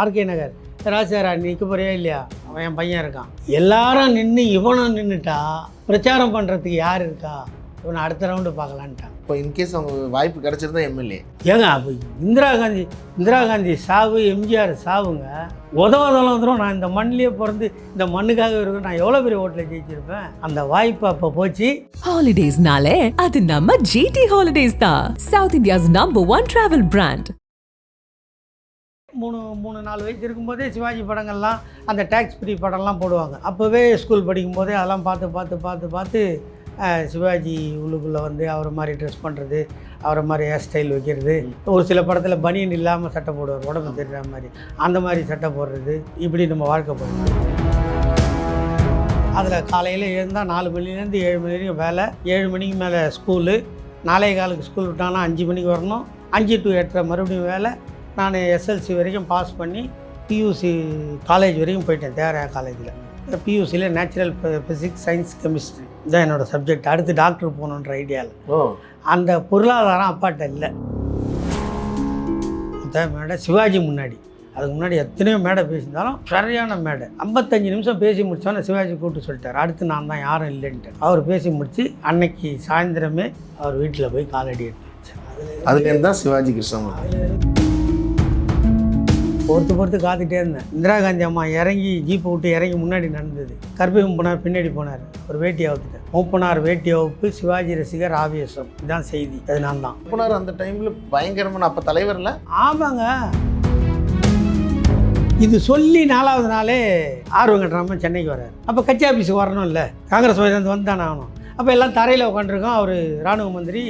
RK நகர். ராஜாரா நிற்க போறியா இல்லையா? அவன் என் பையன் இருக்கான். எல்லாரும் நின்று இவனும் நின்றுட்டா பிரச்சாரம் பண்ணுறதுக்கு யார் இருக்கா? இவனை அடுத்த ரவுண்டு பார்க்கலான்ட்டான். இப்போ இன்கேஸ் அவங்க வாய்ப்பு கிடைச்சிருந்தா எம்எல்ஏ ஏங்க அப்போ இந்திரா காந்தி இந்திரா காந்தி சாவு எம்ஜிஆர் சாவுங்க உதவதெல்லாம் வந்துடும் நான் இந்த மண்ணிலேயே பிறந்து இந்த மண்ணுக்காக இருக்கேன். நான் எவ்வளோ பெரிய ஓட்டில் ஜெயிச்சிருப்பேன்? அந்த வாய்ப்பு அப்போ போச்சு. ஹாலிடேஸ்னாலே அது நம்ம ஜிடி ஹாலிடேஸ் தான். South India's number one travel brand மூணு மூணு நாலு வயசு இருக்கும்போதே சிவாஜி படங்கள்லாம் அந்த டேக்ஸ் ஃப்ரீ படம்லாம் போடுவாங்க. அப்போவே ஸ்கூல் படிக்கும்போதே அதெல்லாம் பார்த்து பார்த்து பார்த்து பார்த்து சிவாஜி உள்ளுக்குள்ளே வந்து அவரை மாதிரி ட்ரெஸ் பண்ணுறது அவரை மாதிரி ஹேர் ஸ்டைல் வைக்கிறது. ஒரு சில படத்தில் பனியன் இல்லாமல் சட்டை போடுவார் உடம்பு தெரிகிற மாதிரி. அந்த மாதிரி சட்டை போடுறது இப்படி நம்ம வாழ்க்கை போடுவோம் அதில் காலையில் எழுந்தால் நாலு மணிலேருந்து ஏழு மணி வரைக்கும் வேலை ஏழு மணிக்கு மேலே ஸ்கூலு நாலே காலுக்கு ஸ்கூல் விட்டாங்கன்னா அஞ்சு மணிக்கு வரணும். அஞ்சு டு எட்டரை மறுபடியும் வேலை நான் எஸ்எல்சி வரைக்கும் பாஸ் பண்ணி பியூசி காலேஜ் வரைக்கும் போயிட்டேன் தேவராயா காலேஜில் பியூசியில் நேச்சுரல் ஃபிசிக்ஸ் சயின்ஸ் கெமிஸ்ட்ரி இதான் என்னோடய சப்ஜெக்ட் அடுத்து டாக்டர் போகணுன்ற ஐடியாவில் அந்த பொருளாதாரம் அப்பாட்ட இல்லை. மேடை சிவாஜி முன்னாடி. அதுக்கு முன்னாடி எத்தனையோ மேடை பேசியிருந்தாலும் சரியான மேடை. ஐம்பத்தஞ்சு நிமிஷம் பேசி முடிச்சோன்னே சிவாஜி கூப்பிட்டு சொல்லிட்டார். அடுத்து நான் தான் யாரும் இல்லைன்ட்டு. அவர் பேசி முடித்து அன்னைக்கு சாயந்தரமே அவர் வீட்டில் போய் காலடி எடுத்து அதில் தான் சிவாஜி கிருஷ்ணமூர்த்தி. பொறுத்து பொறுத்து காத்துட்டே இருந்தேன். இந்திரா காந்தி அம்மா இறங்கி ஜீப்பை விட்டு இறங்கி முன்னாடி நடந்தது. கர்ப்பகம் போனார் பின்னாடி போனார். ஒரு வேட்டி அவுத்துட்டேன் மூப்பனார் வேட்டி அவுப்பு சிவாஜி ரசிகர் ஆவேசம். இதுதான் செய்தி. அது நான் தான். அப்பனார் அந்த டைமில் பயங்கரமான அப்போ தலைவரில் ஆமாங்க. இது சொல்லி நாலாவது நாளே ஆர்வம் கட்டுறாம சென்னைக்கு வர்றாரு. அப்போ கட்சி ஆஃபீஸுக்கு வரணும்ல காங்கிரஸ் வந்து வந்து தானே ஆகணும். அப்போ எல்லாம் தரையில் உட்காந்துருக்கோம் அவர் ராணுவ மந்திரி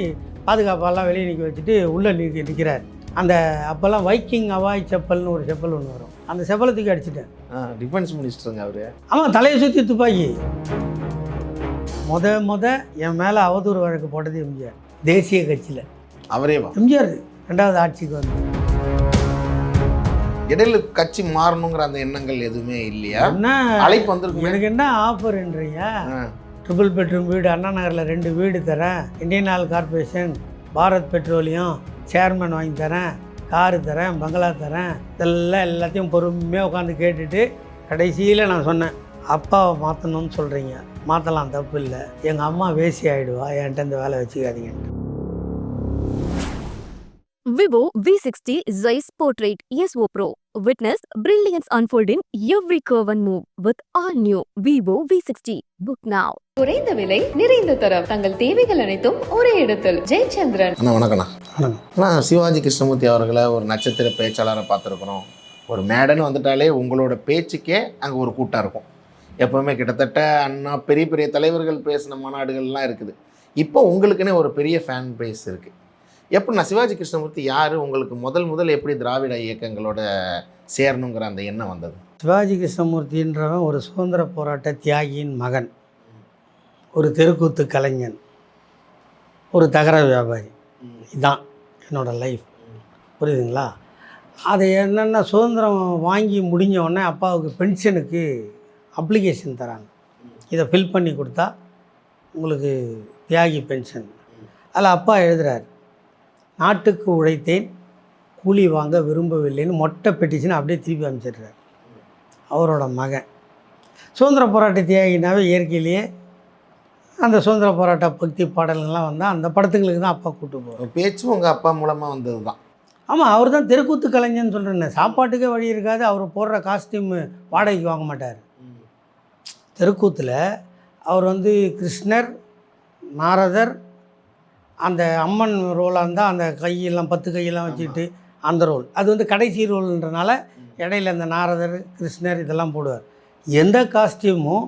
பாதுகாப்பெல்லாம் வெளியே நிற்க வச்சுட்டு உள்ளே நிற்க நிற்கிறார் அந்த அப்போல்லாம் வைக்கிங் அவாய் செப்பல்னு ஒரு செப்பல் ஒன்று வரும். அந்த செப்பலை தூக்கி அடிச்சிட்டேன் டிஃபென்ஸ் மினிஸ்டருங்க அவரு. ஆமாம் தலையை சுற்றி துப்பாக்கி. முத முத என் மேலே அவதூறு வழக்கு போட்டது எம்ஜிஆர். தேசிய கட்சியில். அவரே எம்ஜிஆர் ரெண்டாவது ஆட்சிக்கு வந்து இடையில கட்சி மாறணுங்கிற அந்த எண்ணங்கள் எதுவுமே இல்லையா? என்ன? அழைப்பு வந்திருக்குமே? எனக்கு என்ன ஆஃபர்ன்றீங்க. ட்ரிபிள் பெட்ரூம் வீடு அண்ணா நகரில் ரெண்டு வீடு தரேன். Indian Oil Corporation Bharat Petroleum chairman வாங்கி தரேன் காரு தரேன் பங்களா தரேன் இதெல்லாம் எல்லாத்தையும் பொறுமையாக உட்காந்து கேட்டுட்டு கடைசியில் நான் சொன்னேன் அப்பாவை மாற்றணும்னு சொல்கிறீங்க மாற்றலாம் தப்பு இல்லை எங்கள் அம்மா வேசி ஆகிடுவா என்கிட்ட இந்த வேலை வச்சுக்காதீங்கன்ட்டு Vivo Vivo V60 Zeiss Portrait O pro Witness brilliance unfold in every curve and move with all new Vivo V60. Book now. குறைந்த விலை நிறைந்த தரம். தங்கள் தேவைகள் அனைத்தும் ஒரே இடத்தில். ஜெயச்சந்திரன். அண்ணா வணக்கண்ணா வணக்கம். அண்ணா சிவாஜி கிருஷ்ணமூர்த்தி அவர்களை ஒரு நட்சத்திர பேச்சாளரை பார்த்துருக்குறோம். ஒரு மேடைன்னு வந்துட்டாலே உங்களோட பேச்சுக்கே அங்கே ஒரு கூட்டம் இருக்கும். எப்போவுமே கிட்டத்தட்ட அண்ணா பெரிய பெரிய தலைவர்கள் பேசின மாநாடுகள்லாம் இருக்குது. இப்போ உங்களுக்குன்னே ஒரு பெரிய ஃபேன் பேஸ் இருக்குது எப்படின்னா சிவாஜி கிருஷ்ணமூர்த்தி யார்? உங்களுக்கு முதல் முதல் எப்படி திராவிட இயக்கங்களோட சேரணுங்கிற அந்த எண்ணம் வந்தது? சிவாஜி கிருஷ்ணமூர்த்தின்றவன் ஒரு சுதந்திர போராட்ட தியாகியின் மகன் ஒரு தெருக்கூத்து கலைஞன் ஒரு தகர வியாபாரி. இதுதான் என்னோடய லைஃப் புரியுதுங்களா? அது என்னென்ன சுதந்திரம் வாங்கி முடிஞ்ச உடனே அப்பாவுக்கு பென்ஷனுக்கு அப்ளிகேஷன் தராங்க. இதை ஃபில் பண்ணி கொடுத்தா உங்களுக்கு தியாகி பென்ஷன் அதில் அப்பா எழுதுகிறார் நாட்டுக்கு உழைத்தேன். கூலி வாங்க விரும்பவில்லைன்னு மொட்டை பெட்டிஷன் அப்படியே திருப்பி அனுப்பிச்சிடுறாரு. அவரோட மகன். சுதந்திர போராட்ட தியாகினாவே இயற்கையிலேயே அந்த சுதந்திர போராட்ட பக்தி பாடல்கள்லாம் வந்தால் அந்த படத்துங்களுக்கு தான் அப்பா கூட்டு போவார். பேச்சும் உங்கள் அப்பா மூலமாக வந்தது தான் ஆமாம் அவர் தான் தெருக்கூத்து கலைஞன்னு சொல்கிறேன் சாப்பாட்டுக்கே வழி இருக்காது. அவர் போடுற காஸ்டியூம் வாடகைக்கு வாங்க மாட்டார். தெருக்கூத்தில் அவர் வந்து கிருஷ்ணர் நாரதர் அந்த அம்மன் ரோலாக இருந்தால் அந்த கையெல்லாம் பத்து கையெல்லாம் வச்சுக்கிட்டு அந்த ரோல். அது வந்து கடைசி ரோல்ன்றனால இடையில அந்த நாரதர் கிருஷ்ணர் இதெல்லாம் போடுவார். எந்த காஸ்டியூமும்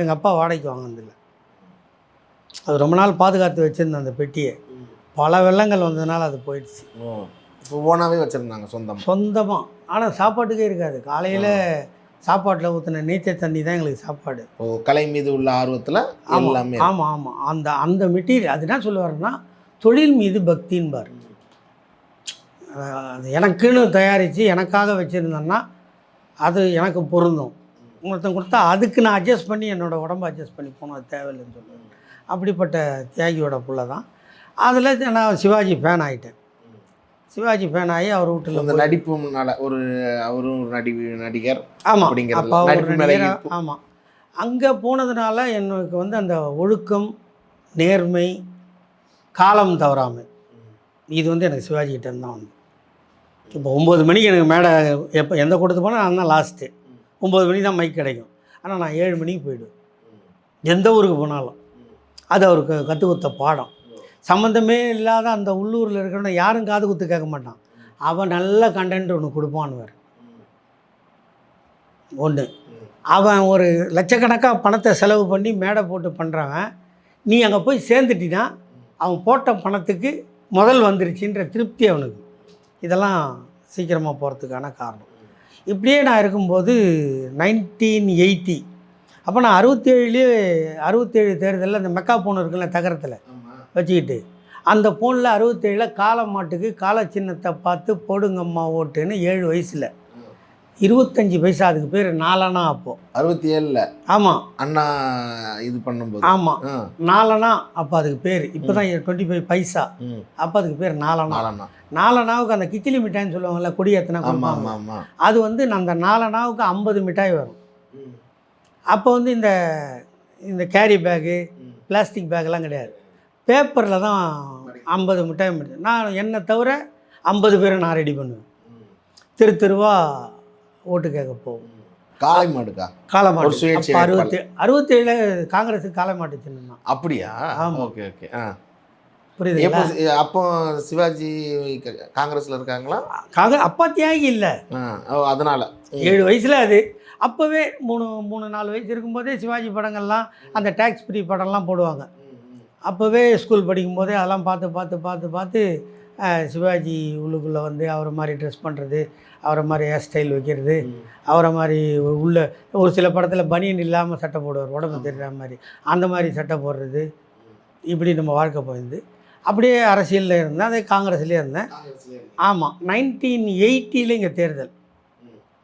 எங்கள் அப்பா வாடகைக்கு வாங்கினதில்ல. அது ரொம்ப நாள் பாதுகாத்து வச்சுருந்தேன் அந்த பெட்டியை. பல வெள்ளங்கள் வந்ததுனால அது போயிடுச்சு. ஓனாகவே வச்சுருந்தாங்க சொந்தம்? சொந்தமாக ஆனால் சாப்பாட்டுக்கே இருக்காது. காலையில் சாப்பாட்டில் ஊற்றின நீச்சல் தண்ணி தான் எங்களுக்கு சாப்பாடு. ஓ கலை மீது உள்ள ஆர்வத்தில் எல்லாமே ஆமாம் ஆமாம் ஆமாம் அந்த அந்த மெட்டீரியல் அது என்ன சொல்லுவாருன்னா தொழில் மீது பக்தின்பார் அது எனக்குன்னு தயாரித்து எனக்காக வச்சுருந்தேன்னா அது எனக்கு பொருந்தும். ஒருத்தன் கொடுத்தா அதுக்கு நான் அட்ஜஸ்ட் பண்ணி என்னோடய உடம்பை அட்ஜஸ்ட் பண்ணி போகணும் அது தேவையில்லைன்னு சொல்லுவேன் அப்படிப்பட்ட தியாகியோட புள்ள தான். அதில் நான் சிவாஜி ஃபேன் ஆகிட்டேன் சிவாஜி ஃபேன் ஆகி அவர் வீட்டில் அந்த நடிப்புனால ஒரு அவரும் ஒரு நடி நடிகர் ஆமாம் அப்பா ஒரு நடிகரா-. ஆமாம் அங்கே போனதுனால எனக்கு வந்து அந்த ஒழுக்கம் நேர்மை காலம் தவறாமல் இது வந்து எனக்கு சிவாஜி கிட்ட தான் வந்து இப்போ ஒம்பது மணிக்கு எனக்கு மேடை எப்போ எந்த கூட்டத்துக்கு போனால் நான் தான் லாஸ்ட்டு ஒம்பது மணிக்கு தான் மைக் கிடைக்கும். ஆனால் நான் ஏழு மணிக்கு போயிடுவேன். எந்த ஊருக்கு போனாலும். அது அவருக்கு கற்றுக் கொடுத்த பாடம். சம்மந்தமே இல்லாத அந்த உள்ளூரில் இருக்கிறவன யாரும் காது குத்து கேட்க மாட்டான். அவன் நல்ல கண்டென்ட் ஒன்று கொடுப்பான்வர் ஒன்று அவன் ஒரு லட்சக்கணக்காக பணத்தை செலவு பண்ணி மேடை போட்டு பண்ணுறவன் நீ அங்கே போய் சேர்ந்துட்டினா அவன் போட்ட பணத்துக்கு முதல் வந்துருச்சுன்ற திருப்தி அவனுக்கு. இதெல்லாம் சீக்கிரமாக போகிறதுக்கான காரணம். இப்படியே நான் இருக்கும்போது நைன்டீன் எயிட்டி அப்போ நான் அறுபத்தேழுலேயே அறுபத்தேழு தேர்தலில் அந்த மெக்கா ஃபோன் இருக்குல்ல தகரத்தில் வச்சுக்கிட்டு அந்த ஃபோனில் அறுபத்தேழில் காளை மாட்டுக்கு காளை சின்னத்தை பார்த்து போடுங்கம்மா ஓட்டுன்னு ஏழு வயசில் இருபத்தஞ்சி பைசா அதுக்கு பேர் நாலனா அப்போது அறுபத்தி ஏழுல ஆமாம் அண்ணா இது பண்ணும்போது. ஆமாம் நாலனா அப்போ அதுக்கு பேர். இப்போ தான் டுவெண்ட்டி ஃபைவ் பைசா. அப்போ அதுக்கு பேர் நாலனா. நாலனாவுக்கு அந்த கிச்சிலி மிட்டாய்னு சொல்லுவாங்கல்ல கொடி ஏற்றினா ஆமா ஆமா கொடுப்பாங்க அது வந்து அந்த நாலனாவுக்கு ஐம்பது மிட்டாய் வரும். அப்போ வந்து இந்த இந்த கேரி பேகு பிளாஸ்டிக் பேக்கெல்லாம் கிடையாது. பேப்பரில் தான் ஐம்பது மிட்டாய் மிட்டாய் நான் என்னை தவிர ஐம்பது பேரை நான் ரெடி பண்ணுவேன். தெரு தெருவா ஓட்டு கேட்க போவோம் காளை மாடுக்கா காளை மாட்டு. சுயேட்சை அப்போ அறுபத்தி அறுபத்தேழில் காங்கிரஸுக்கு காளை மாட்டு சின்னம் அப்படியா? ஆமா. Okay okay. ஆ. சி- அப்போ சிவாஜி காங்கிரஸ்ல இருக்காங்களா? காங்க அப்பா தியாகி இல்லை அதனால. ஏழு வயசில் அது. அப்போவே மூணு மூணு நாலு வயசு இருக்கும்போதே சிவாஜி படங்கள்லாம் அந்த டேக்ஸ் ஃப்ரீ படம்லாம் போடுவாங்க. அப்போவே ஸ்கூல் படிக்கும்போதே அதெல்லாம் பார்த்து பார்த்து பார்த்து பார்த்து சிவாஜி உள்ளுக்குள்ளே வந்து அவரை மாதிரி ட்ரெஸ் பண்ணுறது அவரை மாதிரி ஹேர் ஸ்டைல் வைக்கிறது அவரை மாதிரி உள்ள ஒரு சில படத்தில் பனியன் இல்லாமல் சட்டை போடுவார் உடம்பு தெரிகிற மாதிரி. அந்த மாதிரி சட்டை போடுறது இப்படி நம்ம வாழ்க்கை போயிருந்து அப்படியே அரசியலில் இருந்தேன் அதே காங்கிரஸ்லேயே இருந்தேன். ஆமாம் நைன்டீன் எயிட்டியில் இங்கே தேர்தல்.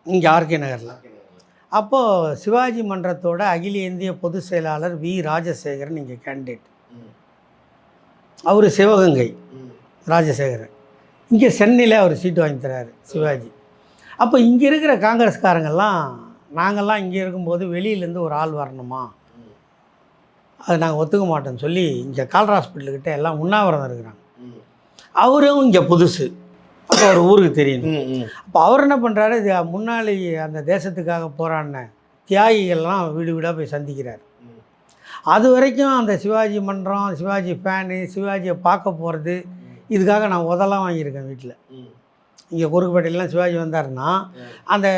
இங்கே ஆர்கே நகரில். அப்போது சிவாஜி மன்றத்தோட அகில இந்திய பொதுச் செயலாளர் வி. ராஜசேகரன் இங்கே கேண்டிடேட் அவர் சிவகங்கை. ராஜசேகரன். இங்கே சென்னையில் அவர் சீட்டு வாங்கி தராரு சிவாஜி. அப்போ இங்கே இருக்கிற காங்கிரஸ்காரங்கெல்லாம் நாங்கள்லாம் இங்கே இருக்கும்போது வெளியிலேருந்து ஒரு ஆள் வரணுமா? அது நாங்கள் ஒத்துக்க மாட்டோம்னு சொல்லி இங்கே கால்ரா ஹாஸ்பிட்டல்கிட்ட எல்லாம் உண்ணாவிரதம் இருக்கிறாங்க. அவரும் இங்கே புதுசு. அப்போ அவர் ஊருக்கு தெரியணும். அப்போ அவர் என்ன பண்ணுறாரு இது முன்னாடி அந்த தேசத்துக்காக போராடின தியாகிகள்லாம் வீடு வீடாக போய் சந்திக்கிறார். அது வரைக்கும் அந்த சிவாஜி மன்றம் சிவாஜி ஃபேனு சிவாஜியை பார்க்க போகிறது இதுக்காக நான் உதலாம் வாங்கியிருக்கேன் வீட்டில். இங்கே குறுக்குப்பேட்டையிலாம் சிவாஜி வந்தாருன்னா அந்த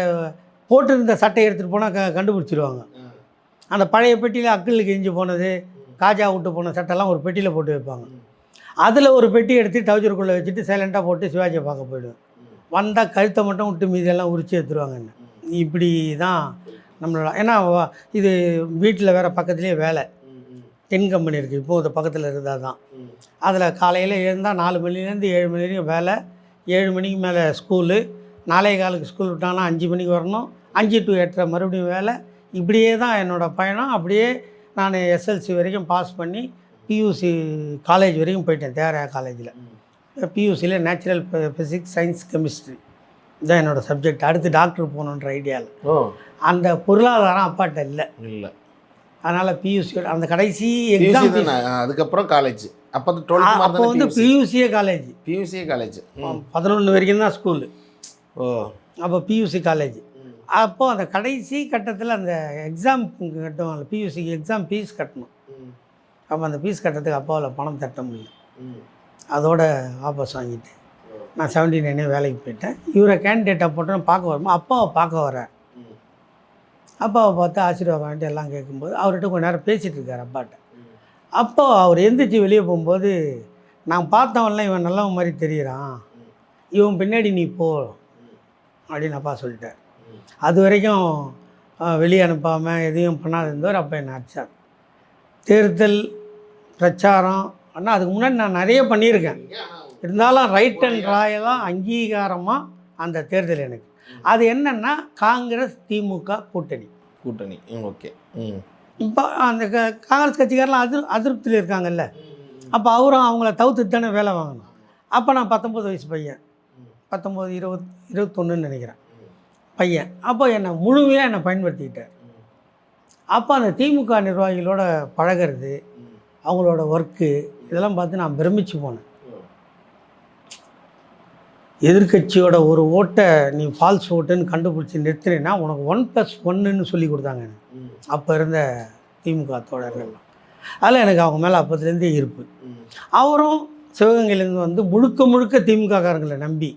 போட்டிருந்த சட்டையை எடுத்துகிட்டு போனால் க கண்டுபிடிச்சிருவாங்க. அந்த பழைய பெட்டியில் அக்கில் கிழிஞ்சு போனது காஜா விட்டு போன சட்டைலாம் ஒரு பெட்டியில் போட்டு வைப்பாங்க. அதில் ஒரு பெட்டி எடுத்து டவுஜருக்குள்ளே வச்சுட்டு சைலண்ட்டாக போட்டு சிவாஜியை பார்க்க போயிடுவேன். வந்தால் கழுத்தை மட்டும் விட்டு மீதெல்லாம் உரிச்சு எடுத்துருவாங்க என்ன. இப்படி தான் நம்மளோட ஏன்னா இது வீட்டில் வேறு பக்கத்துலேயே வேலை. தென் கம்பெனி இருக்குது இப்போ இது பக்கத்தில் இருந்தால் தான் அதில் காலையில் எழுந்தால் நாலு மணிலேருந்து ஏழு மணி வரைக்கும் வேலை. ஏழு மணிக்கு மேலே ஸ்கூலு. நாலே காலுக்கு ஸ்கூல் விட்டாங்கன்னா அஞ்சு மணிக்கு வரணும். அஞ்சு டு எட்டரை மறுபடியும் வேலை. இப்படியே தான் என்னோடய பயணம். அப்படியே நான் எஸ்எல்சி வரைக்கும் பாஸ் பண்ணி பியூசி காலேஜ் வரைக்கும் போயிட்டேன். தேவராயா காலேஜில் பியூசியில் நேச்சுரல் ஃபிசிக்ஸ் சயின்ஸ் கெமிஸ்ட்ரி இதுதான் என்னோடய சப்ஜெக்ட் அடுத்து டாக்டர் போகணுன்ற ஐடியாவில் அந்த பொருளாதாரம் அப்பாட்ட இல்லை. இல்ல. அதனால் பியூசி அந்த கடைசி எக்ஸாம் அதுக்கப்புறம் காலேஜ் அப்போ டுவெல்த் அப்போ வந்து பியூசியே காலேஜ் பியூசியே காலேஜ் பதினொன்று வரைக்கும் தான் ஸ்கூலு ஓ. அப்போ பியூசி காலேஜ் அப்போது அந்த கடைசி கட்டத்தில் அந்த எக்ஸாம் கட்டுவாங்கல்ல பியூசிக்கு எக்ஸாம் ஃபீஸ் கட்டணும். அப்போ அந்த ஃபீஸ் கட்டுறதுக்கு அப்பாவில் பணம் தட்ட முடியல. அதோட வாபஸ் வாங்கிட்டு நான் செவன்டி நைனே வேலைக்கு போயிட்டேன். இவரை கேண்டிடேட்டை போட்டோன்னு பார்க்க வரும்போது அப்பாவை பார்க்க வரேன் அப்பாவை பார்த்து ஆசீர்வாதம் வாங்கிட்டு எல்லாம் கேட்கும்போது அவர்கிட்ட கொஞ்ச நேரம் பேசிகிட்டு இருக்கார் அப்பாட்ட அப்போ அவர் எந்திரிச்சு வெளியே போகும்போது நான் பார்த்தவன்லாம் இவன் நல்லவன் மாதிரி தெரியுறான். இவன் பின்னாடி நீ போ. அப்படின்னு அப்பா சொல்லிட்டார். அது வரைக்கும் வெளியே அனுப்பாமல் எதையும் பண்ணாத இருந்தவர் அப்போ என்னை அடிச்சார். தேர்தல் பிரச்சாரம் ஆனால் அதுக்கு முன்னாடி நான் நிறைய பண்ணியிருக்கேன். இருந்தாலும் ரைட் அண்ட் ராயெல்லாம் அங்கீகாரமாக அந்த தேர்தல் எனக்கு. அது என்னென்னா காங்கிரஸ் திமுக கூட்டணி. கூட்டணி. ஓகே. இப்போ அந்த காங்கிரஸ் கட்சிக்காரெலாம் அதிரு அதிருப்தியில் இருக்காங்கல்ல. அப்போ அவரும் அவங்கள தவிர்த்துட்டு தானே வேலை வாங்கணும். அப்போ நான் பத்தொம்பது வயசு பையன். பத்தொம்போது இருபத் இருபத்தொன்னுன்னு நினைக்கிறேன். பையன். அப்போ என்னை முழுமையாக என்னை பயன்படுத்திக்கிட்டார். அப்போ அந்த திமுக நிர்வாகிகளோட பழகிறது அவங்களோட ஒர்க்கு இதெல்லாம் பார்த்து நான் பிரமிச்சு போனேன். எதிர்க்கட்சியோட ஒரு ஓட்டை நீ ஃபால்ஸ் ஓட்டுன்னு கண்டுபிடிச்சி நிறுத்தினேன்னா உனக்கு ஒன் ப்ளஸ் ஒன்னுன்னு சொல்லி கொடுத்தாங்க. எனக்கு அப்போ இருந்த திமுக தோழர்கள்லாம் அதில் எனக்கு அவங்க மேலே அப்போத்துலேருந்தே இருப்பு. அவரும் சிவகங்கையிலேருந்து வந்து முழுக்க முழுக்க திமுககாரங்களை நம்பி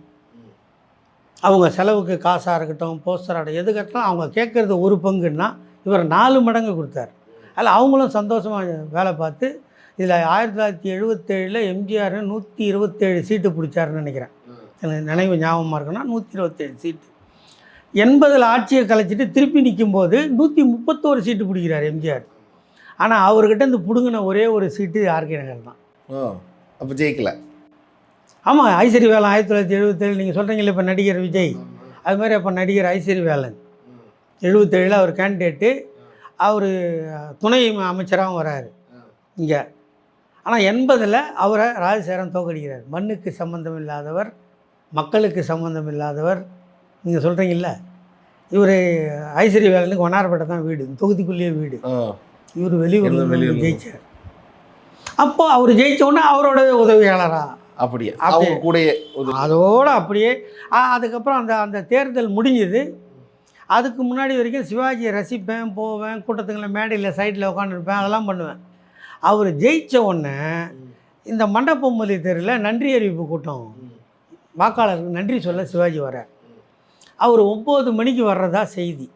அவங்க செலவுக்கு காசாக இருக்கட்டும் போஸ்டராக எது கட்டலாம் அவங்க கேட்குறது ஒரு பங்குன்னா இவர் நாலு மடங்கு கொடுத்தார். அதில் அவங்களும் சந்தோஷமாக வேலை பார்த்து இதில் ஆயிரத்தி தொள்ளாயிரத்தி எழுபத்தேழில் எம்ஜிஆர் நூற்றி இருபத்தேழு சீட்டு பிடிச்சாருன்னு நினைக்கிறேன். எனக்கு நினைவு ஞாபகமாக இருக்குன்னா நூற்றி இருபத்தேழு சீட்டு. எண்பதில் ஆட்சியை கலைச்சிட்டு திருப்பி நிற்கும்போது நூற்றி முப்பத்தோரு சீட்டு பிடிக்கிறார் எம்ஜிஆர். ஆனால் அவர்கிட்ட இருந்து பிடுங்கின ஒரே ஒரு சீட்டு ஆர்கே நகர் தான். ஓ அப்போ ஜெயிக்கல. ஆமாம் ஐஸ்வரி வேலன் ஆயிரத்தி தொள்ளாயிரத்தி எழுபத்தேழு நீங்கள் சொல்கிறீங்களே இப்போ நடிகர் விஜய். அது மாதிரி அப்போ நடிகர் ஐஸ்வரி வேலன் எழுபத்தேழில் அவர் கேண்டிடேட்டு அவர் துணை அமைச்சராகவும் வராரு இங்கே. ஆனால் எண்பதில் அவரை ராஜசேகரன் தோக்கடிக்கிறார் மண்ணுக்கு சம்பந்தம் இல்லாதவர் மக்களுக்கு சம்பந்தம் இல்லாதவர் நீங்கள் சொல்கிறீங்கல்ல இவர் ஐஸ்வரி வேலனுக்கு வண்ணாரப்பேட்டை தான் வீடு தொகுதிக்குள்ளேயே வீடு. இவர் இருந்து வெளியூர்ல. ஜெயிச்சார். அப்போ அவர் ஜெயிச்ச உடனே அவரோட உதவியாளராக அப்படியே? அப்படியே. அவங்க உதவி- அதோடு அப்படியே அதுக்கப்புறம் அந்த அந்த தேர்தல் முடிஞ்சது. அதுக்கு முன்னாடி வரைக்கும் சிவாஜியை ரசிப்பேன் போவேன் கூட்டத்துங்களை மேடையில் சைடில் உட்காந்துருப்பேன் அதெல்லாம் பண்ணுவேன். அவர் ஜெயிச்ச உடனே இந்த மண்டபம்மொழி தெருவில் நன்றி அறிவிப்பு கூட்டம். வாக்காளருக்கு நன்றி சொல்ல சிவாஜி வரார் அவர் ஒம்பது மணிக்கு வர்றதா செய்தி.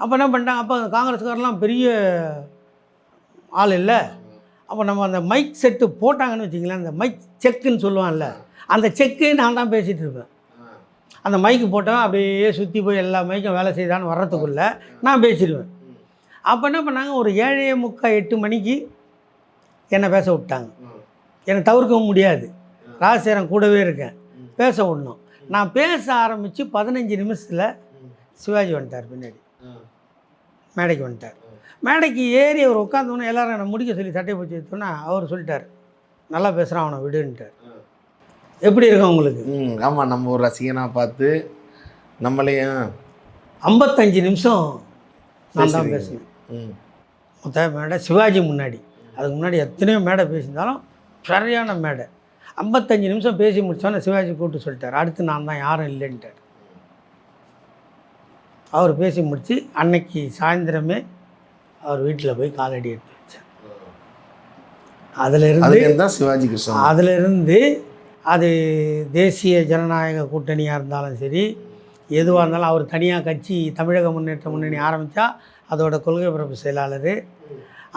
அப்போ என்ன பண்ணிட்டாங்க அப்போ அந்த காங்கிரஸ்காரெலாம் பெரிய ஆள் இல்லை. அப்போ நம்ம அந்த மைக் செட்டு போட்டாங்கன்னு வச்சிங்களேன் அந்த மைக் செக்குன்னு சொல்லுவான்ல அந்த செக்கு நான் தான் பேசிகிட்டு இருப்பேன். அந்த மைக்கு போட்டேன் அப்படியே சுற்றி போய் எல்லா மைக்கும் வேலை செய்தான்னு வர்றதுக்குள்ளே நான் பேசிடுவேன். அப்போ என்ன பண்ணாங்க ஒரு ஏழே முக்கால் எட்டு மணிக்கு என்னை பேச விட்டாங்க. என்னை தவிர்க்கவும் முடியாது. ராஜசேரன் கூடவே இருக்கேன். பேச விடணும். நான் பேச ஆரம்பித்து பதினஞ்சு நிமிஷத்தில் சிவாஜி வந்துட்டார் பின்னாடி. மேடைக்கு வந்துட்டார். மேடைக்கு ஏறி அவர் உட்காந்தோன்னே எல்லாரும் என்னை முடிக்க சொல்லி சட்டை பிடிச்சி எடுத்தோன்னே அவர் சொல்லிட்டார் நல்லா பேசுகிறான் அவனை விடுன்ட்டார். எப்படி இருக்கும் உங்களுக்கு? ம் ஆமாம் நம்ம ஒரு ரசிகனாக பார்த்து நம்மளையும் ஐம்பத்தஞ்சு நிமிஷம் நான் தான். பேசினேன். மொத்த மேடை சிவாஜி முன்னாடி. அதுக்கு முன்னாடி எத்தனையோ மேடை பேசியிருந்தாலும் சரியான மேடை. ஐம்பத்தஞ்சு நிமிஷம் பேசி முடித்தோன்னே சிவாஜி கூப்பிட்டு சொல்லிட்டார். அடுத்து நான் தான் யாரும் இல்லைன்ட்டார். அவர் பேசி முடித்து அன்னைக்கு சாயந்தரமே அவர் வீட்டில் போய் காலடி எடுத்து வச்சேன் அதிலிருந்து சிவாஜி கிருஷ்ணன். அதிலிருந்து அது தேசிய ஜனநாயக கூட்டணியாக இருந்தாலும் சரி எதுவாக இருந்தாலும் அவர் தனியாக கட்சி தமிழக முன்னேற்ற முன்னணி ஆரம்பித்தா அதோட கொள்கை பரப்பு செயலாளர்.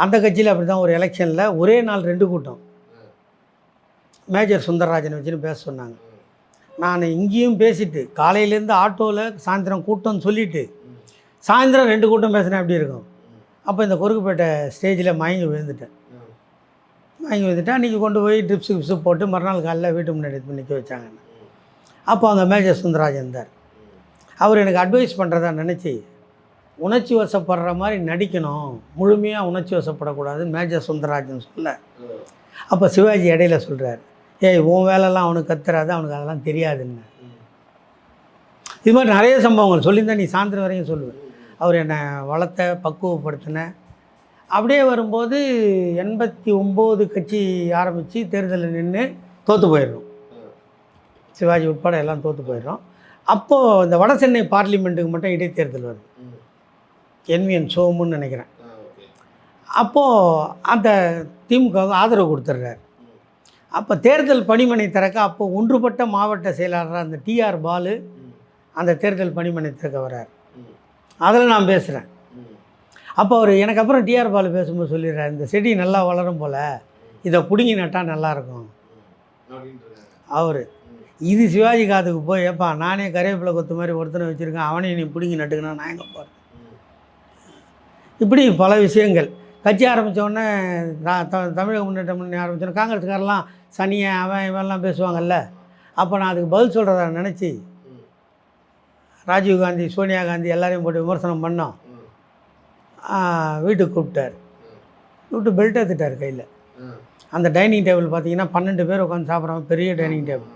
அந்த கட்சியில் அப்படி தான் ஒரு எலெக்ஷனில் ஒரே நாள் ரெண்டு கூட்டம். மேஜர் சுந்தரராஜனை வச்சுன்னு பேச சொன்னாங்க. நான் இங்கேயும் பேசிட்டு காலையிலேருந்து ஆட்டோவில் சாயந்தரம் கூட்டம்னு சொல்லிவிட்டு சாயந்தரம் ரெண்டு கூட்டம் பேசினேன் எப்படி இருக்கும். அப்போ இந்த குறுக்குப்பேட்டை ஸ்டேஜில் மயங்கி விழுந்துட்டேன். மயங்கி விழுந்துட்டேன். அன்றைக்கி கொண்டு போய் ட்ரிப்ஸு கிப்ஸு போட்டு மறுநாள் காலைல வீட்டு முன்னாடி எடுத்து நிற்க வச்சாங்க அப்போ அங்கே மேஜர் சுந்தரராஜன் இருந்தார். அவர் எனக்கு அட்வைஸ் பண்ணுறதா நினச்சி உணர்ச்சி வசப்படுற மாதிரி நடிக்கணும். முழுமையாக உணர்ச்சி வசப்படக்கூடாதுன்னு மேஜர் சுந்தரராஜன் சொல்ல. அப்போ சிவாஜி இடையில சொல்கிறார் ஏய் உன் வேலைலாம் அவனுக்கு கத்துறாது அவனுக்கு அதெல்லாம் தெரியாதுன்னு. இது மாதிரி நிறைய சம்பவங்கள். சொல்லியிருந்தா நீ சாயந்தரம் வரையும் சொல்லுவேன் அவர் என்னை வளர்த்த பக்குவப்படுத்தின. அப்படியே வரும்போது எண்பத்தி ஒம்பது கட்சி ஆரம்பித்து தேர்தலில் நின்று தோற்று போயிடுறோம். சிவாஜி உட்பட எல்லாம் தோற்று போயிடுறோம். அப்போது இந்த வட சென்னை பார்லிமெண்ட்டுக்கு மட்டும் இடைத்தேர்தல் வருது. என்விஎன் சோமுன்னு நினைக்கிறேன். அப்போது அந்த திமுகவுக்கு ஆதரவு கொடுத்துட்றாரு அப்போ தேர்தல் பணிமனை திறக்க அப்போ ஒன்றுபட்ட மாவட்ட செயலாளராக அந்த டிஆர் பாலு அந்த தேர்தல் பணிமனை திறக்க வர்றார். அதில் நான் பேசுகிறேன் அப்போ அவர் எனக்கு அப்புறம் டிஆர் பாலு பேசும்போது சொல்லிடுறார் இந்த செடி நல்லா வளரும் போல் இதை பிடுங்கி நட்டால் நல்லாயிருக்கும் அவர் இது சிவாஜி காதுக்கு போய் ஏப்பா நானே கருவேப்பிலை கொத்து மாதிரி ஒருத்தனை வச்சுருக்கேன் அவனையும் நீ பிடுங்கி நட்டுக்கணும் நான் எங்கே போகிறேன் இப்படி பல விஷயங்கள். கட்சி ஆரம்பித்த உடனே த- த- தமிழக முன்னேற்ற முன்னணி ஆரம்பித்தோன்னே காங்கிரஸ்காரெல்லாம் சனியை அவன் இவன்லாம் பேசுவாங்கல்ல. அப்போ நான் அதுக்கு பதில் சொல்கிறதா நினச்சி ராஜீவ் காந்தி சோனியா காந்தி எல்லாரையும் போட்டு விமர்சனம் பண்ணோம் வீட்டுக்கு கூப்பிட்டார். கூப்பிட்டு பெல்ட் எடுத்துட்டார் கையில். அந்த டைனிங் டேபிள் பார்த்தீங்கன்னா பன்னெண்டு பேர் உட்காந்து சாப்பிட்றாங்க பெரிய டைனிங் டேபிள்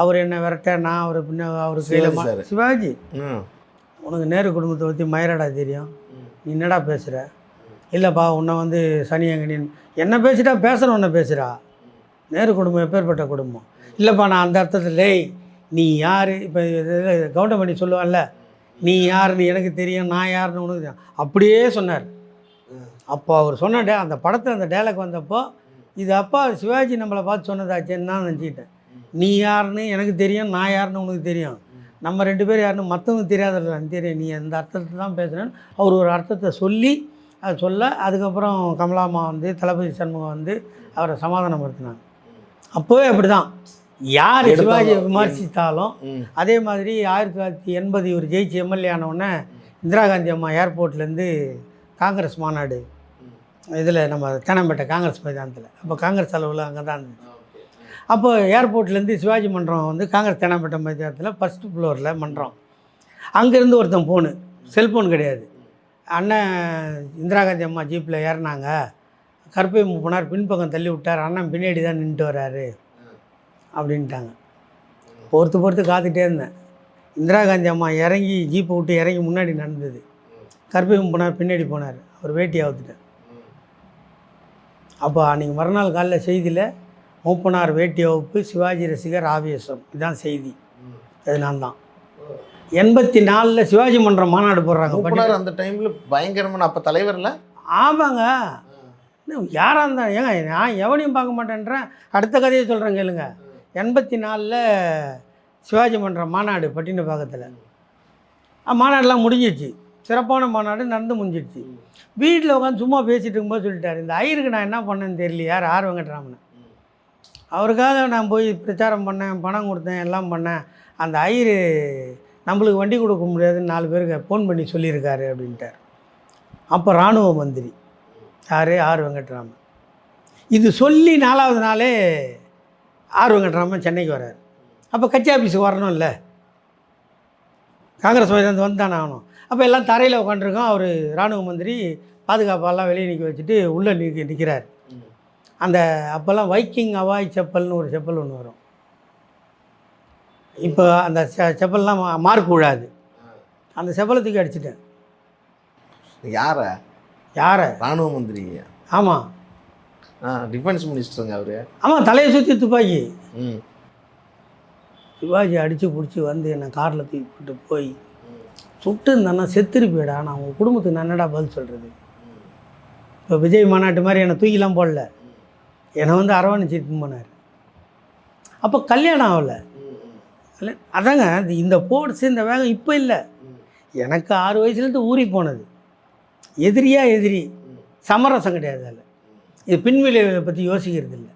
அவர் என்ன விரட்ட நான் அவர் பின்ன அவர் கையில் சிவாஜி. உனக்கு நேரு குடும்பத்தை பற்றி மயிரடா தெரியும். நீ என்னடா பேசுகிற இல்லைப்பா உன்னை வந்து சனியங்கனின் என்ன பேசிட்டா பேசுகிற உன்னை பேசுகிறா நேரு குடும்பம் எப்பேற்பட்ட குடும்பம்? இல்லைப்பா நான் அந்த அர்த்தத்தில் லேய் நீ யார்? இப்போ கவுண்டமணி சொல்லுவான்ல நீ யாருன்னு எனக்கு தெரியும் நான் யாருன்னு உனக்கு தெரியும். அப்படியே சொன்னார். அப்போ அவர் சொன்ன டே அந்த படத்தில் அந்த டேலக் வந்தப்போ இது அப்பா சிவாஜி நம்மளை பார்த்து சொன்னதாச்சேன்னு நான் நினச்சிக்கிட்டேன். நீ யாருன்னு எனக்கு தெரியும் நான் யாருன்னு உனக்கு தெரியும். நம்ம ரெண்டு பேரும் யாருன்னு மற்றவங்க தெரியாதல்ல தெரியும். நீ அந்த அர்த்தத்தை தான் பேசுகிறேன்னு அவர் ஒரு அர்த்தத்தை சொல்லி அதை சொல்ல அதுக்கப்புறம் கமலாமா வந்து தளபதி சண்முகம் வந்து அவரை சமாதானப்படுத்தினாங்க. அப்போவே அப்படி தான் யார் சிவாஜியை விமர்சித்தாலும் அதே மாதிரி ஆயிரத்தி தொள்ளாயிரத்தி எண்பது இவர் ஜெயிச்சு எம்எல்ஏ ஆனவுடனே இந்திரா காந்தி அம்மா ஏர்போர்ட்லேருந்து காங்கிரஸ் மாநாடு. இதில் நம்ம தேனம்பேட்டை காங்கிரஸ் மைதானத்தில். அப்போ காங்கிரஸ் அளவில் அங்கே தான் இருந்துச்சு அப்போ ஏர்போர்ட்லேருந்து சிவாஜி மன்றம் வந்து காங்கிரஸ் தேனாம்பேட்டை மைதானத்தில் ஃபஸ்ட்டு ஃப்ளோரில் மன்றம். அங்கேருந்து ஒருத்தன் ஃபோனு செல்ஃபோன் கிடையாது. அண்ணன் இந்திரா காந்தி அம்மா ஜீப்பில் ஏறினாங்க. கருப்பை போனார் பின்பக்கம் தள்ளி விட்டார் அண்ணன் பின்னாடி தான் நின்றுட்டு வராரு அப்படின்ட்டாங்க. பொறுத்து பொறுத்து காத்துட்டே இருந்தேன். இந்திரா காந்தி அம்மா இறங்கி ஜீப்பை விட்டு இறங்கி முன்னாடி நடந்தது. கருப்பை போனார் பின்னாடி போனார். அவர் வேட்டி அவுத்துட்டேன் அப்போ அன்றைக்கி மறுநாள் காலைல செய்தியில் மூப்பனார் வேட்டி வகுப்பு சிவாஜி ரசிகர் ஆவேசம். இதுதான் செய்தி. அது நான் தான். எண்பத்தி நாலில் சிவாஜி மன்றம் மாநாடு போடுறாங்க. மூப்பனார் அந்த டைம்ல பயங்கரமான அப்ப தலைவர்ல? ஆமாங்க. யாராக இருந்தால் ஏங்க நான் எவனையும் பார்க்க மாட்டேன்றேன். அடுத்த கதையை சொல்கிறேன் கேளுங்க. எண்பத்தி நாலில் சிவாஜி மன்றம் மாநாடு பட்டினப்பாக்கத்தில் மாநாடுலாம் முடிஞ்சிடுச்சு சிறப்பான மாநாடு நடந்து முடிஞ்சிடுச்சு வீட்டில் உட்காந்து சும்மா பேசிகிட்டு இருக்கும்போது சொல்லிட்டார் இந்த ஐயருக்கு நான் என்ன பண்ணேன்னு தெரியல யார்? ஆர் வெங்கட்ராமன். அவருக்காக நான் போய் பிரச்சாரம் பண்ணேன் பணம் கொடுத்தேன் எல்லாம் பண்ணேன். அந்த ஐயரு நம்மளுக்கு வண்டி கொடுக்க முடியாதுன்னு நாலு பேருக்கு ஃபோன் பண்ணி சொல்லியிருக்காரு அப்படின்ட்டார். அப்போ இராணுவ மந்திரி. யார் ஆர் வெங்கட்ராமன். இது சொல்லி நாலாவது நாளே ஆர் வெங்கட்ராமன் சென்னைக்கு வர்றார். அப்போ கட்சி ஆஃபீஸுக்கு வரணும் இல்லை காங்கிரஸ் மைதானத்து வந்து தானே ஆகணும். அப்போ எல்லாம் தரையில் உட்காந்துருக்கோம் அவர் இராணுவ மந்திரி பாதுகாப்பெல்லாம் வெளியே நிற்க வச்சுட்டு உள்ளே நிற்க நிற்கிறார் அந்த அப்போல்லாம் வைக்கிங் அவாய் செப்பல்னு ஒரு செப்பல் ஒன்று வரும். இப்போ அந்த செ செப்பல்லாம் மா- மார்க் விழாது. அந்த செப்பலை தூக்கி அடிச்சிட்டேன். யாரை? யாரை? ராணுவ மந்திரி ஆமாம் டிஃபென்ஸ் மினிஸ்டருங்க அவரு. ஆமாம் தலையை சுற்றி துப்பாக்கி. ம். சிவாஜி அடித்து பிடிச்சி வந்து என்னை காரில் தூக்கி போட்டு போய் சுட்டு இருந்தேன்னா செத்துருப்பேடா நான் உங்கள் குடும்பத்துக்கு நான் என்னடா பதில் சொல்கிறது இப்போ விஜய் மாநாட்டு மாதிரி என்னை தூக்கிலாம் போடல. என்னை வந்து அரவணைச்சிட்டு போனார். அப்போ கல்யாணம் ஆகலை. அதாங்க இந்த போர்ட்ஸ் இந்த வேகம் இப்போ இல்லை. எனக்கு ஆறு வயசுலேருந்து ஊறி போனது. எதிரியா எதிரி. சமரசம் கிடையாது அதில். இது பின்விளைவுகளை பற்றி யோசிக்கிறது இல்லை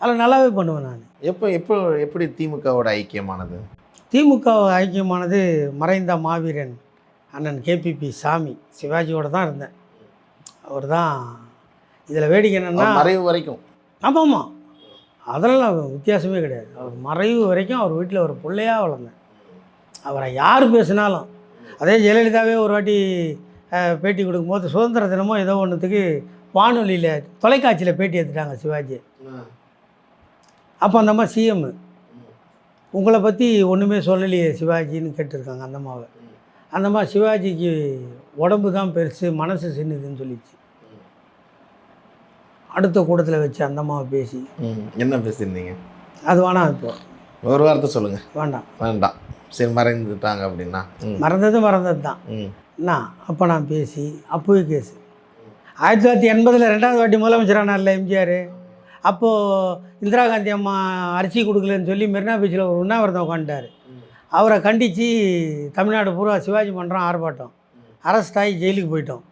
அதில் நல்லாவே பண்ணுவேன் நான். எப்போ எப்போ எப்படி திமுகவோட ஐக்கியமானது? திமுக ஐக்கியமானது மறைந்த மாவீரன் அண்ணன் கேபிபி சாமி சிவாஜியோட தான் இருந்தேன். அவர் தான் இதில் வேடிக்கை என்னென்னா மறைவு வரைக்கும். ஆமாம் ஆமாம் அதெல்லாம் வித்தியாசமே கிடையாது. அவர் மறைவு வரைக்கும் அவர் வீட்டில் ஒரு பிள்ளையாக வளர்ந்தேன். அவரை யார் பேசினாலும். அதே ஜெயலலிதாவே ஒரு வாட்டி பேட்டி கொடுக்கும்போது சுதந்திர தினமோ ஏதோ ஒன்றுத்துக்கு வானொலியில் தொலைக்காட்சியில் பேட்டி எடுத்துட்டாங்க சிவாஜி. அப்போ அந்த அம்மா சிஎம் உங்களை பற்றி ஒன்றுமே சொல்லலையே சிவாஜின்னு கேட்டிருக்காங்க அந்த அம்மாவை. அந்த அம்மா சிவாஜிக்கு உடம்பு தான் பெருசு மனசு சின்னதுன்னு சொல்லிச்சு. அடுத்த கூட்டத்தில் வச்சு அந்த அம்மாவை பேசி. என்ன பேசியிருந்தீங்க? அது வேணாம் இப்போ. ஒரு வார்த்தை சொல்லுங்க. வேண்டாம். வேண்டாம். சரி மறைந்துட்டாங்க அப்படின்னா. மறந்தது மறந்தது தான் நான் அப்போ நான் பேசி அப்போவே கேஸ் ஆயிரத்தி தொள்ளாயிரத்தி எண்பதில் ரெண்டாவது வாட்டி முதலமைச்சரானார்ல எம்ஜிஆர். அப்போது இந்திரா காந்தி அம்மா அரிசி கொடுக்கலன்னு சொல்லி மெரினா பீச்சில் ஒரு உண்ணாவிரதம் உட்காந்துட்டார் அவரை கண்டித்து தமிழ்நாடு பூரா சிவாஜி மன்றம் ஆர்ப்பாட்டம். அரெஸ்ட் ஆகி ஜெயிலுக்கு போயிட்டோம்.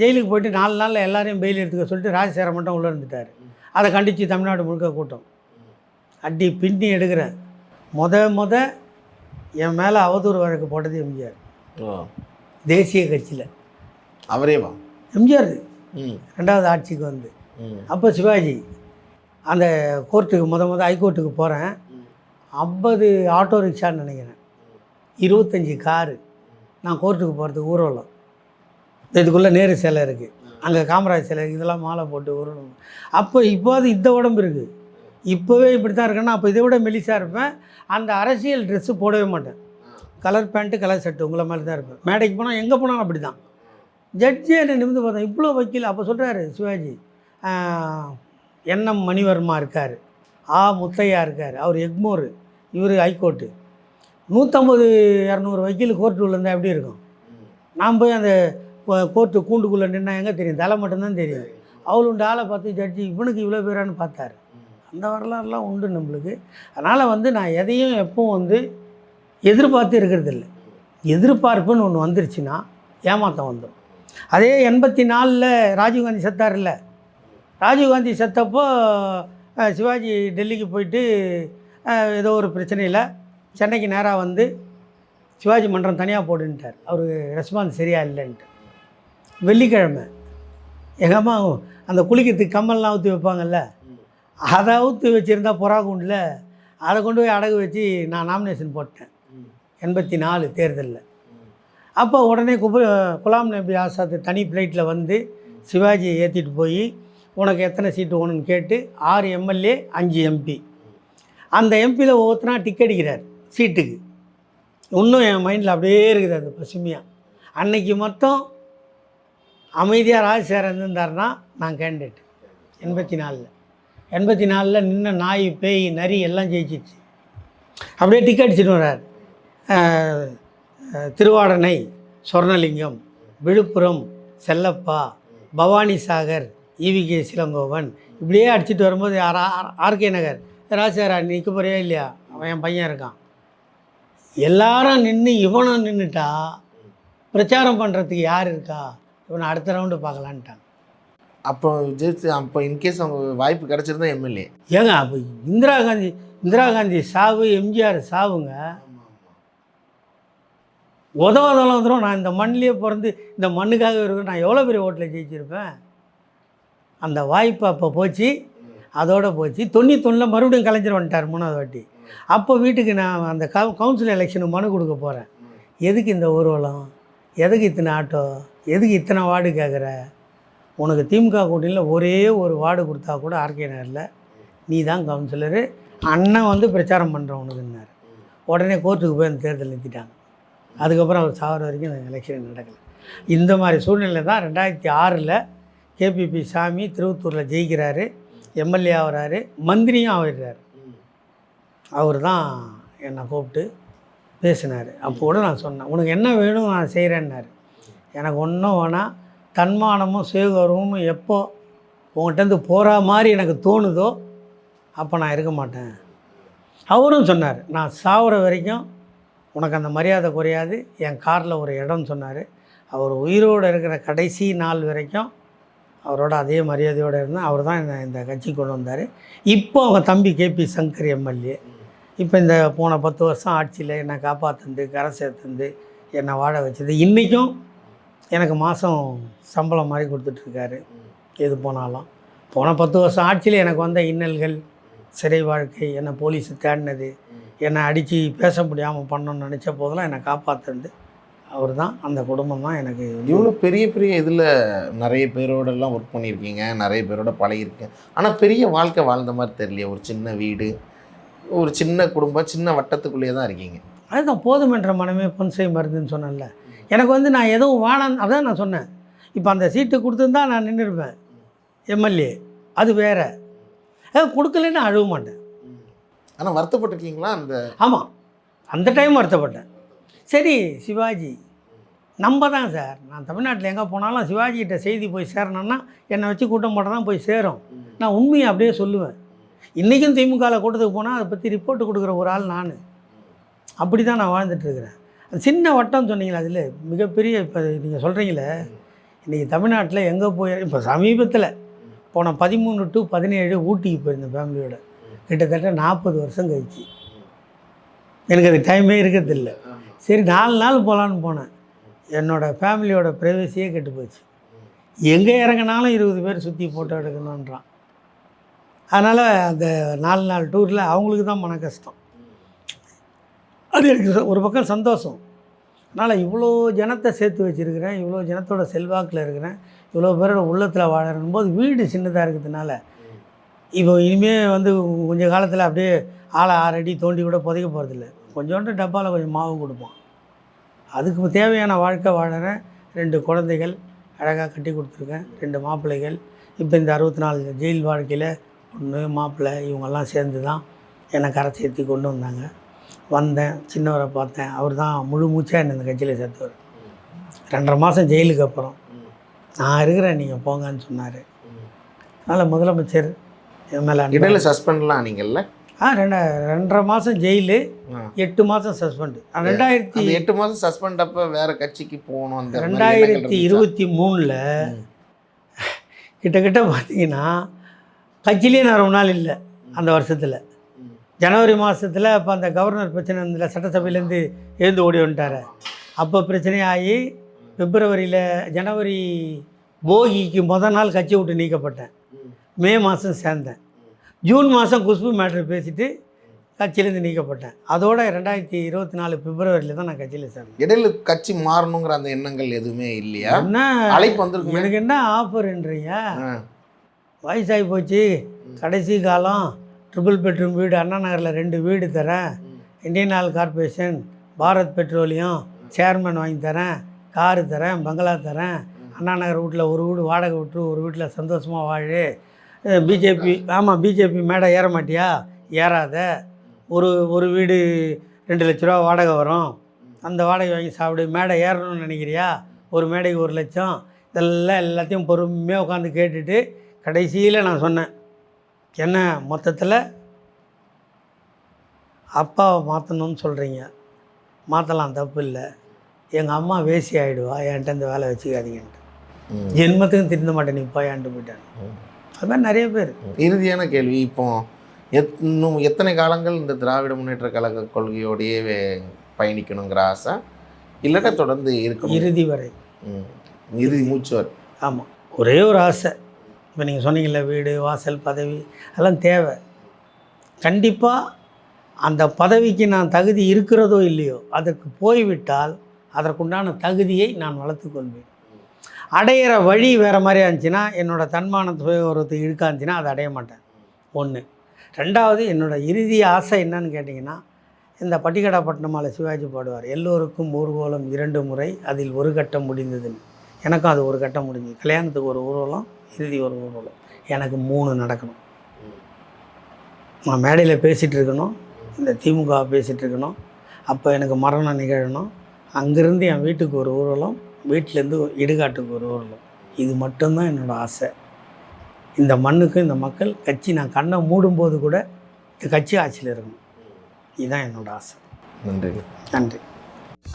ஜெயிலுக்கு போயிட்டு நாலு நாளில் எல்லாரையும் பெயில் எடுத்துக்க சொல்லிட்டு ராஜசேர மட்டும் உள்ளே இருந்துட்டார். அதை கண்டித்து தமிழ்நாடு முழுக்க கூட்டம். அடி பின்னி எடுக்கிறேன் முத முத என் மேலே அவதூறு வழக்கு போட்டது எம்ஜிஆர். ஓ தேசிய கட்சியில். அவரே வா. எம்ஜிஆர். ரெண்டாவது ஆட்சிக்கு வந்து. அப்போ சிவாஜி. அந்த கோர்ட்டுக்கு முத முத ஹைகோர்ட்டுக்கு போகிறேன் ஐம்பது ஆட்டோ ரிக்ஷான்னு நினைக்கிறேன். இருபத்தஞ்சி காரு நான் கோர்ட்டுக்கு போகிறதுக்கு ஊர்வலம். இதுக்குள்ளே நேரு சிலை இருக்குது அங்கே காமராஜ் சிலை இதெல்லாம் மாலை போட்டு ஊர்வலம். அப்போ இப்போது இந்த உடம்பு இருக்குது இப்போவே இப்படி தான் இருக்கேன்னா அப்போ இதை விட மெலிசாக இருப்பேன். அந்த அரசியல் ட்ரெஸ்ஸு போடவே மாட்டேன். கலர் பேண்ட்டு கலர் ஷர்ட்டு உங்களை மாதிரி தான் இருப்பேன். மேடைக்கு போனால் எங்கே போனாலும் அப்படி தான் ஜட்ஜி என்னை நிமிந்து பார்த்தேன் இவ்வளோ வக்கீல் அப்போ சொல்கிறாரு சிவாஜி என்எம் மணிவர்மா இருக்கார். ஆ முத்தையா இருக்கார். அவர் எக்மோர். இவர் ஹைகோர்ட்டு. நூற்றம்பது இரநூறு வக்கீல் கோர்ட்டு உள்ள இருந்தால் எப்படி இருக்கும்? நான் போய் அந்த கோ- கோர்ட்டு கூண்டுக்குள்ளே நின்னா எங்கே தெரியும்? தலை மட்டும்தான் தெரியும். அவளுண்டு ஆளை பார்த்து ஜட்ஜி இவனுக்கு இவ்வளோ பேரான்னு பார்த்தாரு. அந்த வரலாறுலாம் உண்டு நம்மளுக்கு. அதனால் வந்து நான் எதையும் எப்பவும் வந்து எதிர்பார்த்து இருக்கிறது இல்லை எதிர்பார்ப்புன்னு ஒன்று வந்துருச்சுன்னா ஏமாத்தம் வந்துடும் அதே எண்பத்தி நாலில் ராஜீவ்காந்தி செத்தார் இல்லை ராஜீவ்காந்தி செத்தப்போ சிவாஜி டெல்லிக்கு போயிட்டு ஏதோ ஒரு பிரச்சனையில் சென்னைக்கு நேராக வந்து சிவாஜி மன்றம் தனியாக போடுன்ட்டார். அவருக்கு ரெஸ்பான்ஸ் சரியாக இல்லைன்ட்டு. வெள்ளிக்கிழமை. எங்கள் அம்மா அந்த குளிக்கிறதுக்கு கம்மல்லாம் ஊற்றி வைப்பாங்கல்ல? அதை ஊற்றி வச்சுருந்தா புறா குண்டில் அதை கொண்டு போய் அடகு வச்சு நான் நாமினேஷன் போட்டேன். எண்பத்தி நாலு தேர்தலில். அப்போ உடனே குப குலாம் நபி ஆசாத் தனி ஃப்ளைட்டில் வந்து சிவாஜியை ஏற்றிட்டு போய் உனக்கு எத்தனை சீட்டு வேணும்னு கேட்டு ஆறு எம்எல்ஏ அஞ்சு எம்பி. அந்த எம்பியில் ஒவ்வொருத்தனா டிக் அடிக்கிறார் சீட்டுக்கு. இன்னும் என் மைண்டில் அப்படியே இருக்குது அது பசுமையாக அன்னைக்கு மட்டும் அமைதியாக ராஜசேகர் இருந்திருந்தார்னா நான் கேண்டிடேட் எண்பத்தி நாலில். எண்பத்தி நாலில் நின்ன நாய் பேய் நரி எல்லாம் ஜெயிச்சிச்சு அப்படியே டிக்கெட் அடிச்சுட்டு வர்றாரு. திருவாடனை சொர்ணலிங்கம் விழுப்புரம் செல்லப்பா பவானி சாகர் ஈவிகே சிலங்கோவன். இப்படியே அடிச்சிட்டு வரும்போது ஆர்கே நகர். ராஜசேகரா நிற்க போறியா இல்லையா? அவன் என் பையன் இருக்கான். எல்லாரும் நின்று இவனும் நின்றுட்டா பிரச்சாரம் பண்ணுறதுக்கு யார் இருக்கா? இவனை அடுத்த ரவுண்டு பார்க்கலான்ட்டாங்க அப்போ ஜெயிச்சு அப்போ இன்கேஸ் அவங்க வாய்ப்பு கிடைச்சிருந்தா எம்எல்ஏ ஏங்க அப்போ இந்திரா காந்தி இந்திரா காந்தி சாவு எம்ஜிஆர் சாவுங்க உதவாதெல்லாம் வந்துடும் நான் இந்த மண்ணிலே பிறந்து இந்த மண்ணுக்காக இருக்கிற நான் எவ்வளோ பெரிய ஓட்டில் ஜெயிச்சிருப்பேன்? அந்த வாய்ப்பு அப்போ போச்சு. அதோடு போச்சு. தொண்ணூத்தொன்னில் மறுபடியும் கலைஞர் வந்துட்டார் மூணாவது வாட்டி. அப்போ வீட்டுக்கு நான் அந்த கவு கவுன்சில் எலெக்ஷனுக்கு மனு கொடுக்க போகிறேன் எதுக்கு இந்த ஊர்வலம்? எதுக்கு இத்தனை ஆட்டோ? எதுக்கு இத்தனை வார்டு கேட்குற உனக்கு திமுக கூட்டணியில் ஒரே ஒரு வார்டு கொடுத்தா கூட ஆர்கே நகரில் நீ தான் கவுன்சிலரு அண்ணன் வந்து பிரச்சாரம் பண்ணுறேன் உடனே கோர்ட்டுக்கு போய் அந்த தேர்தல் நிறுத்திட்டாங்க. அதுக்கப்புறம் அவர் சாகிற வரைக்கும் அந்த எலெக்ஷன் நடக்கலை. இந்த மாதிரி சூழ்நிலை தான் ரெண்டாயிரத்தி ஆறில் கேபிபி சாமி திருவத்தூரில் ஜெயிக்கிறாரு எம்எல்ஏ ஆகிறாரு மந்திரியும் ஆகிடுறாரு அவர் தான் என்னை கூப்பிட்டு பேசினார். அப்போ கூட நான் சொன்னேன் உனக்கு என்ன வேணும் நான் செய்கிறேன்னாரு எனக்கு ஒன்றும் வேணாம். தன்மானமும் சுயகௌரவமும் எப்போ உங்கள்கிட்டருந்து போகிற மாதிரி எனக்கு தோணுதோ அப்போ நான் இருக்க மாட்டேன். அவரும் சொன்னார் நான் சாகிற வரைக்கும் உனக்கு அந்த மரியாதை குறையாது. என் காரில் ஒரு இடம் சொன்னார். அவர் உயிரோடு இருக்கிற கடைசி நாள் வரைக்கும் அவரோட அதே மரியாதையோடு இருந்தேன் அவர் தான் என்னை இந்த கட்சிக்கு கொண்டு வந்தார். இப்போ அவங்க தம்பி கேபி சங்கர் எம்எல்ஏ. இப்போ இந்த போன பத்து வருஷம் ஆட்சியில் என்னை காப்பாற்றுந்து கரை சேர்த்துந்து என்னை வாழ வச்சது. இன்றைக்கும் எனக்கு மாதம் சம்பளம் மாதிரி கொடுத்துட்ருக்காரு. எது போனாலும். போன பத்து வருஷம் ஆட்சியில் எனக்கு வந்த இன்னல்கள் சிறை வாழ்க்கை என்னை போலீஸு தேடினது என்னை அடித்து பேச முடியாமல் பண்ணணும்னு நினச்ச போதெல்லாம் என்னை காப்பாற்றுனது அவர் தான் அந்த குடும்பம் தான் எனக்கு இவ்வளோ பெரிய பெரிய இதில் நிறைய பேரோடலாம் ஒர்க் பண்ணியிருக்கீங்க நிறைய பேரோட பழகிருக்கீங்க ஆனால் பெரிய வாழ்க்கை வாழ்ந்த மாதிரி தெரியலையே ஒரு சின்ன வீடு ஒரு சின்ன குடும்பம் சின்ன வட்டத்துக்குள்ளேயே தான் இருக்கீங்க. அதுதான் போதும் என்ற மனமே பொன் செய் மருந்துன்னு சொன்னேன்ல. எனக்கு வந்து நான் எதுவும் வேணாம் அதான் நான் சொன்னேன். இப்போ அந்த சீட்டு கொடுத்துருந்தா நான் நின்றுருப்பேன். எம்எல்ஏ அது வேற. கொடுக்கலைன்னா அழுவ மாட்டேன். ஆனால் வருத்தப்பட்டிருக்கீங்களா அந்த ஆமாம் அந்த டைம் வருத்தப்பட்டேன். சரி சிவாஜி. நம்ம தான் சார். நான் தமிழ்நாட்டில் எங்கே போனாலும் சிவாஜிகிட்ட செய்தி போய் சேரணும்னா என்னை வச்சு கூட்டம் போட தான் போய் சேரும். நான் உண்மையை அப்படியே சொல்லுவேன். இன்றைக்கும் திமுகவில் கூட்டத்துக்கு போனால் அதை பற்றி ரிப்போர்ட் கொடுக்குற ஒரு ஆள் நான். அப்படி தான் நான் வாழ்ந்துட்டுருக்கிறேன் அந்த சின்ன வட்டம் சொன்னீங்களே அதில் மிகப்பெரிய இப்போ நீங்கள் சொல்கிறீங்களே இன்றைக்கி தமிழ்நாட்டில் எங்கே போய் இப்போ சமீபத்தில் போன பதிமூணு டு பதினேழு ஊட்டிக்கு போயிருந்தேன் ஃபேமிலியோட கிட்டத்தட்ட நாற்பது வருஷம் கழிச்சு. எனக்கு அது டைமே இருக்கிறதில்ல. சரி நாலு நாள் போகலான்னு போனேன். என்னோடய ஃபேமிலியோட ப்ரைவசியே கெட்டு போச்சு. எங்கே இறங்கினாலும் இருபது பேர் சுற்றி ஃபோட்டோ எடுக்கணுன்றான் அதனால் அந்த நாலு நாள் டூரில் அவங்களுக்கு தான் மன கஷ்டம். அது எனக்கு ச- ஒரு பக்கம் சந்தோஷம். அதனால் இவ்வளோ ஜனத்தை சேர்த்து வச்சுருக்கிறேன் இவ்வளோ ஜனத்தோட செல்வாக்கில் இருக்கிறேன் இவ்வளோ பேரோட உள்ளத்தில் வாழறேன் போது வீடு சின்னதாக இருக்கிறதுனால இப்போ இனிமேல் வந்து கொஞ்சம் காலத்தில் அப்படியே ஆளை ஆறு அடி தோண்டி கூட புதைக்க போகிறதில்ல கொஞ்சோண்டு டப்பாவில் கொஞ்சம் மாவு கொடுப்போம். அதுக்கு தேவையான வாழ்க்கை வாழறேன் ரெண்டு குழந்தைகள் அழகாக கட்டி கொடுத்துருக்கேன். ரெண்டு மாப்பிள்ளைகள். இப்போ இந்த அறுபத்தி நாலு ஜெயில் வாழ்க்கையில் ஒன்று மாப்பிள்ளை இவங்கெல்லாம் சேர்ந்து தான் என்னை கரை சேர்த்தி கொண்டு வந்தாங்க. வந்தேன் சின்னவரை பார்த்தேன். அவர் தான் முழு மூச்சாக என்னை இந்த கட்சியில் சேர்த்துவார். ரெண்டரை மாதம் ஜெயிலுக்கு அப்புறம். நான் இருக்கிறேன் நீங்கள் போங்கன்னு சொன்னார். அதனால் முதலமைச்சர் என் மேலே இடையில சஸ்பெண்ட்லாம் நீங்கள்ல ஆ ரெண்ட ரெண்டரை மாதம் ஜெயிலு. எட்டு மாதம் சஸ்பெண்டு. ரெண்டாயிரத்தி எட்டு மாசம் சஸ்பெண்ட் அப்ப வேற கட்சிக்கு போகணும் அந்த ரெண்டாயிரத்தி? இருபத்தி மூணில் கிட்டத்தட்ட பார்த்தீங்கன்னா கட்சியிலே நான் ரொம்ப நாள் இல்லை அந்த வருஷத்தில். ஜனவரி மாதத்தில் அப்போ அந்த கவர்னர் பிரச்சனை இருந்ததில்ல சட்டசபையிலேருந்து எழுந்து ஓடி வந்துட்டார். அப்போ பிரச்சனையாகி பிப்ரவரியில் ஜனவரி போகிக்கு முத நாள் கட்சி விட்டு நீக்கப்பட்டேன். ம். மாதம் சேர்ந்தேன். ஜூன் மாதம் குஷ்பு மேட்ரு பேசிட்டு கட்சியிலேருந்து நீக்கப்பட்டேன். அதோட ரெண்டாயிரத்தி இருபத்தி நாலு பிப்ரவரியில் தான் நான் கட்சியில் சேர்ந்தேன். இடையில கட்சி மாறணுங்கிற அந்த எண்ணங்கள் எதுவுமே இல்லையா? என்ன? அழைப்பு வந்திருக்குமே? எனக்கு என்ன ஆஃபர்ன்றீங்க. வயசாகி போச்சு. கடைசி காலம் ட்ரிபிள் பெட்ரூம் வீடு அண்ணா நகரில் ரெண்டு வீடு தரேன். Indian Oil Corporation Bharat Petroleum chairman வாங்கி தரேன். காரு தரேன் பங்களா தரேன். அண்ணா நகர் வீட்டில் ஒரு வீடு வாடகை விட்டு ஒரு வீட்டில் சந்தோஷமாக வாழு. பிஜேபி ஆமாம் பிஜேபி மேடை ஏற மாட்டியா? ஏறாத. ஒரு ஒரு வீடு ரெண்டு லட்ச ரூபா வாடகை வரும். அந்த வாடகை வாங்கி சாப்பிடு. மேடை ஏறணும்னு நினைக்கிறியா? ஒரு மேடைக்கு ஒரு லட்சம். இதெல்லாம் எல்லாத்தையும் பொறுமையாக உட்காந்து கேட்டுட்டு கடைசியில் நான் சொன்னேன். என்ன மொத்தத்தில்? அப்பாவை மாற்றணும்னு சொல்கிறீங்க மாற்றலாம் தப்பு இல்லை. எங்கள் அம்மா வேசி ஆகிடுவா என்கிட்ட இந்த வேலை வச்சுக்காதீங்கன்ட்டு. ஜென்மத்துக்கும் திருந்த மாட்டேன். நீ போயான்ட்டு போயிட்டேன் ம். அது மாதிரி நிறைய பேர். இறுதியான கேள்வி இப்போ எத் இன்னும் எத்தனை காலங்கள் இந்த திராவிட முன்னேற்ற கழக கொள்கையோடையே பயணிக்கணுங்கிற ஆசை? இல்லாட்டா தொடர்ந்து இருக்கணும். இறுதி வரை. ம். இறுதி மூச்சு வரை. ஆமாம் ஒரே ஒரு ஆசை. இப்போ நீங்கள் சொன்னீங்கல்ல வீடு வாசல் பதவி அதெல்லாம் தேவை. கண்டிப்பாக அந்த பதவிக்கு நான் தகுதி இருக்கிறதோ இல்லையோ அதற்கு போய்விட்டால் அதற்குண்டான தகுதியை நான் வளர்த்துக்கொள்வேன் அடையிற வழி வேறு மாதிரியா இருந்துச்சுன்னா என்னோடய தன்மான சுயகௌரவத்தை இழுக்கா இருந்துச்சுன்னா அதை அடைய மாட்டேன். ஒன்று ரெண்டாவது என்னோடய இறுதி ஆசை என்னன்னு கேட்டிங்கன்னா இந்த பட்டிக்கடாப்பட்டினமால சிவாஜி பாடுவார் எல்லோருக்கும் ஊர்வலம் இரண்டு முறை அதில் ஒரு கட்டம் முடிந்ததுன்னு. எனக்கும் அது ஒரு கட்டம் முடிஞ்சது. கல்யாணத்துக்கு ஒரு ஊர்வலம் இறுதி ஒரு ஊர்வலம். எனக்கு மூணு நடக்கணும். நான் மேடையில் பேசிகிட்டு இருக்கணும் இந்த திமுக பேசிகிட்டு இருக்கணும் அப்போ எனக்கு மரணம் நிகழணும். அங்கேருந்து என் வீட்டுக்கு ஒரு ஊர்வலம் வீட்டிலேருந்து இடுகாட்டுக்கு ஒரு ஊர்வலம் இது மட்டும்தான் என்னோடய ஆசை இந்த மண்ணுக்கு இந்த மக்கள் கட்சி நான் கண்ணை மூடும்போது கூட இந்த கட்சி ஆட்சியில் இருக்கணும் இதுதான் என்னோட ஆசை நன்றி நன்றி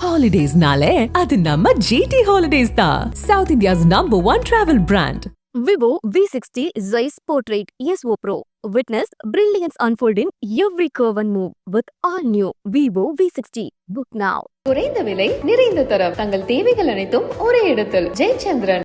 Holidays-nale, அது நம்ம GT Holidays தான். South India's number one travel brand. Vivo V60 Zeiss Portrait ESO Pro. Witness brilliance unfold in every curve and move with all new Vivo V60. Book now. குறைந்த விலை நிறைந்த தரம் தங்கள் தேவைகள் அனைத்தும் ஒரே இடத்தில் ஜெயச்சந்திரன்